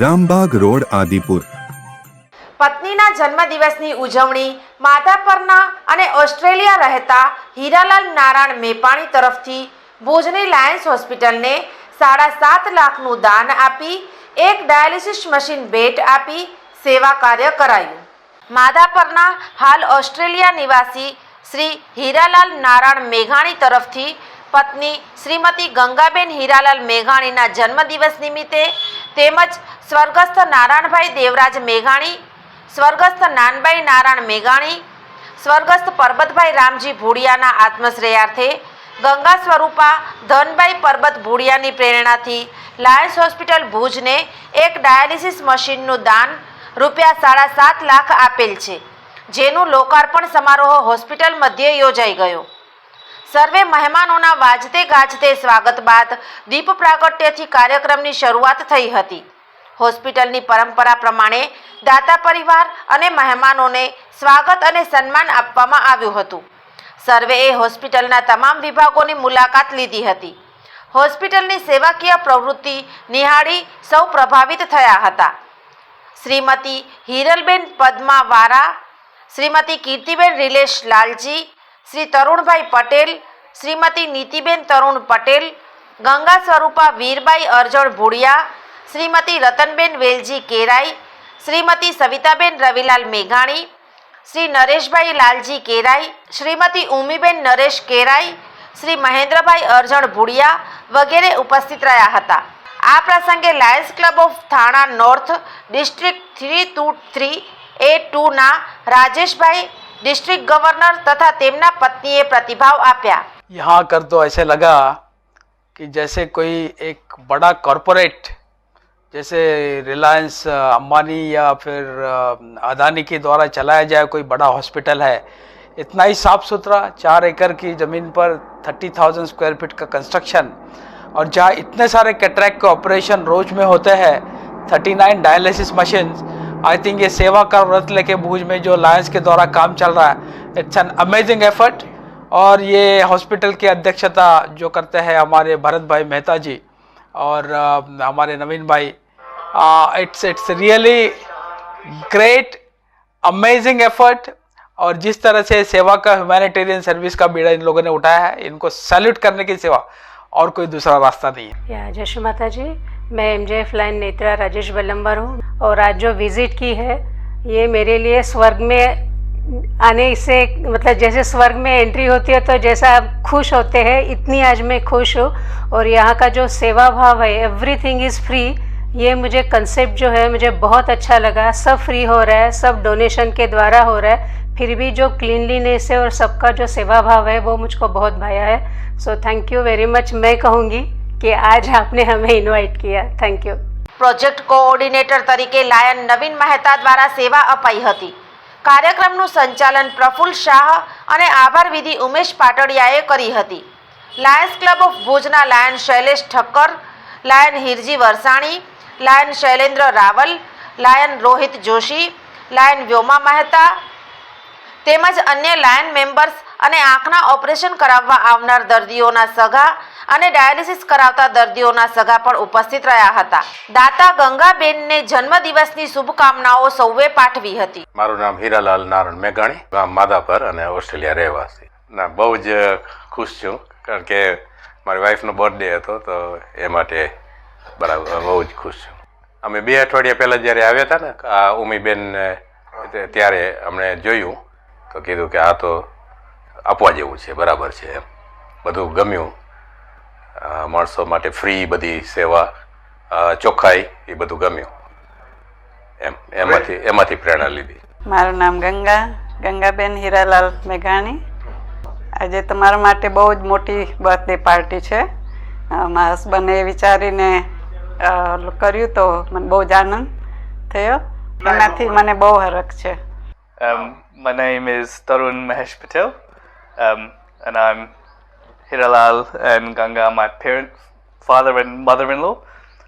Rambagh road Adipur પત્નીના જન્મદિવસની ઉજવણી માધાપરના અને ઓસ્ટ્રેલિયા રહેતા હીરાલાલ નારાયણ મેપાણી તરફથી ભુજની લાયન્સ હોસ્પિટલને સાડા સાત લાખનું દાન આપી એક ડાયાલિસિસ મશીન ભેટ આપી સેવા કાર્ય કરાયું માધાપરના હાલ ઓસ્ટ્રેલિયા નિવાસી શ્રી હીરાલાલ નારાયણ મેઘાણી તરફથી પત્ની શ્રીમતી ગંગાબેન હીરાલાલ મેઘાણીના જન્મદિવસ નિમિત્તે તેમજ સ્વર્ગસ્થ નારાયણભાઈ દેવરાજ મેઘાણી સ્વર્ગસ્થ નાનભાઈ નારાયણ મેઘાણી સ્વર્ગસ્થ પરબતભાઈ રામજી ભૂડિયાના આત્મશ્રેયાર્થે ગંગા સ્વરૂપા ધનભાઈ પરબત ભૂડિયાની પ્રેરણાથી લાયન્સ હોસ્પિટલ ભુજને એક ડાયાલિસિસ મશીનનું દાન રૂપિયા સાડા સાત લાખ આપેલ છે જેનું લોકાર્પણ સમારોહ હોસ્પિટલ મધ્યે યોજાઈ ગયો સર્વે મહેમાનોના વાજતે ગાજતે સ્વાગત બાદ દીપ પ્રાગટ્યથી કાર્યક્રમની શરૂઆત થઈ હતી હોસ્પિટલની પરંપરા પ્રમાણે દાતા પરિવાર અને મહેમાનોને સ્વાગત અને સન્માન આપવામાં આવ્યું હતું સર્વેએ હોસ્પિટલના તમામ વિભાગોની મુલાકાત લીધી હતી હોસ્પિટલની સેવાકીય પ્રવૃત્તિ નિહાળી સૌ પ્રભાવિત થયા હતા શ્રીમતી હિરલબેન પદ્મા વારા શ્રીમતી કીર્તિબેન રિલેશ લાલજી શ્રી તરુણભાઈ પટેલ શ્રીમતી નીતિબેન તરુણ પટેલ ગંગા સ્વરૂપા વીરબાઈ અરજણ ભુડિયા શ્રીમતી રતનબેન વેલજી કેરાઈ શ્રીમતી સવિતાબેન રવિલાલ મેઘાણી શ્રી નરેશભાઈ લાલજી કેરાઈ શ્રીમતી ઉમીબેન નરેશ કેરાઈ શ્રી મહેન્દ્રભાઈ અરજણ ભુડિયા વગેરે ઉપસ્થિત રહ્યા હતા આ પ્રસંગે lions club of Thane north district three two three A ટુના રાજેશભાઈ डिस्ट्रिक्ट गवर्नर तथा पत्नी પત્નીએ प्रतिभाव આપ્યા यहाँ कर तो ऐसे लगा कि जैसे कोई एक बड़ा कॉरपोरेट जैसे रिलायंस अंबानी या फिर अदानी के द्वारा चलाया जाए कोई बड़ा हॉस्पिटल है इतना ही साफ सुथरा चार एकड़ की ज़मीन पर थर्टी थाउजेंड स्क्वायर फीट का कंस्ट्रक्शन और जहाँ इतने सारे कैटरैक के ऑपरेशन रोज में होते हैं thirty nine dialysis machines I think ये सेवा का व्रत लेके भूज में जो लायंस के द्वारा काम चल रहा है इट्स एन अमेजिंग एफर्ट और ये हॉस्पिटल की अध्यक्षता जो करते हैं हमारे भरत भाई मेहता जी और हमारे नवीन भाई it's it's really great amazing effort और जिस तरह से सेवा का ह्यूमैनिटेरियन सर्विस का बीड़ा इन लोगों ने उठाया है इनको सैल्यूट करने की सेवा और कोई दूसरा रास्ता नहीं है जय श्री माता जी मैं M J F lion Netra Rajesh Balambar हूँ और आज जो विज़िट की है ये मेरे लिए स्वर्ग में आने से मतलब जैसे स्वर्ग में एंट्री होती है तो जैसा आप खुश होते हैं इतनी आज मैं खुश हूँ और यहाँ का जो सेवा भाव है एवरीथिंग इज़ फ्री ये मुझे कंसेप्ट जो है मुझे बहुत अच्छा लगा सब फ्री हो रहा है सब डोनेशन के द्वारा हो रहा है फिर भी जो क्लीनलीनेस है और सबका जो सेवा भाव है वो मुझको बहुत भाया है so thank you very much मैं कहूँगी કે આજ આપને અમે इनवाइट किया થેન્ક યુ પ્રોજેક્ટ કોઓર્ડિનેટર તરીકે લાયન નવીન મહેતા દ્વારા સેવા અપાઈ હતી કાર્યક્રમનું સંચાલન પ્રફુલ્લ શાહ અને આભાર વિધિ ઉમેશ પાટડિયાએ કરી હતી લાયન્સ ક્લબ ઓફ ભુજના lion Shailesh Thakkar lion Hirji Varsani lion Shailendra Raval lion Rohit Joshi lion Vyoma Mehta તેમજ અન્ય લાયન મેમ્બર્સ અને આંખના ઓપરેશન કરાવવા આવનાર દર્દીઓના સગા અને ડાયાલિસિસ કરાવતા દર્દીઓના સગા પણ ઉપસ્થિત રહ્યા હતા દાતા ગંગાબેનને જન્મદિવસની શુભકામનાઓ સૌએ પાઠવી હતી મારું નામ હીરાલાલ નારણ મેઘાણી ગામ માધાપર અને ઓસ્ટ્રેલિયા રહેવાસી ના બહુ જ ખુશ છું કારણ કે મારી વાઈફનો બર્થડે હતો તો એ માટે બરાબર બહુ જ ખુશ છું અમે બે અઠવાડિયા પહેલાં જ્યારે આવ્યા હતા ને આ ઉમીબેન ત્યારે અમને જોયું તો કીધું કે આ તો આપવા જેવું છે બરાબર છે એમ બધું ગમ્યું માણસો માટે ફ્રી બધી સેવા ચોખ્ખાઈ એ બધું ગમ્યું એમ એમાંથી એમાંથી પ્રેરણા લીધી મારું નામ ગંગા ગંગાબેન હીરાલાલ મેઘાણી આજે તમારા માટે બહુ જ મોટી બર્થડે પાર્ટી છે મારા હસબન્ડે વિચારીને કર્યું તો મને બહુ જ આનંદ થયો એનાથી મને બહુ હરખ છે મને name is Tarun Mahesh Patel. Um, and I'm Hiralal and Ganga, my parent, father and mother-in-law.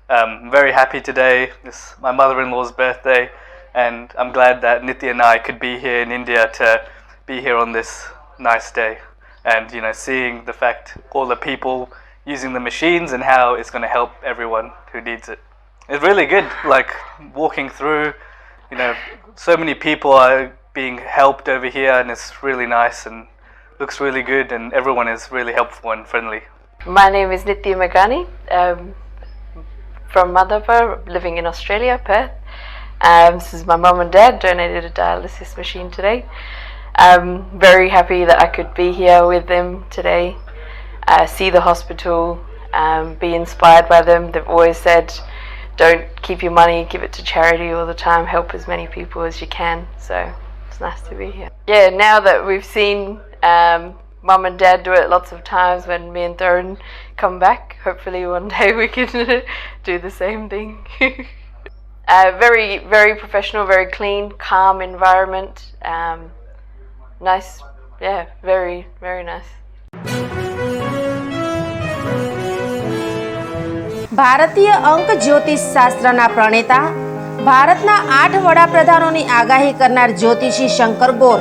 Um, very happy today. It's my mother-in-law's birthday, and I'm glad that Nithya and I could be here in India to be here on this nice day. And you know, seeing the fact all the people using the machines and how it's going to help everyone who needs it. It's really good. Like walking through, you know, so many people are being helped over here, and it's really nice and looks really good and everyone is really helpful and friendly. My name is Nitya Magani, um, from Madhava, living in Australia, Perth. Um, this is my mum and dad donated a dialysis machine today. I'm um, very happy that I could be here with them today, uh, see the hospital, um, be inspired by them. They've always said, don't keep your money, give it to charity all the time, help as many people as you can. So it's nice to be here. Yeah, now that we've seen um, mom and dad do it lots of times when me and Thorin come back. Hopefully, one day we can do the same thing. uh, very, very professional, very clean, calm environment. Um, nice, yeah, very, very nice. ભારતીય અંક જ્યોતિષ શાસ્ત્રના પ્રણેતા ભારતના આઠ વડાપ્રધાનોની આગાહી કરનાર જ્યોતિષી શંકર ગોર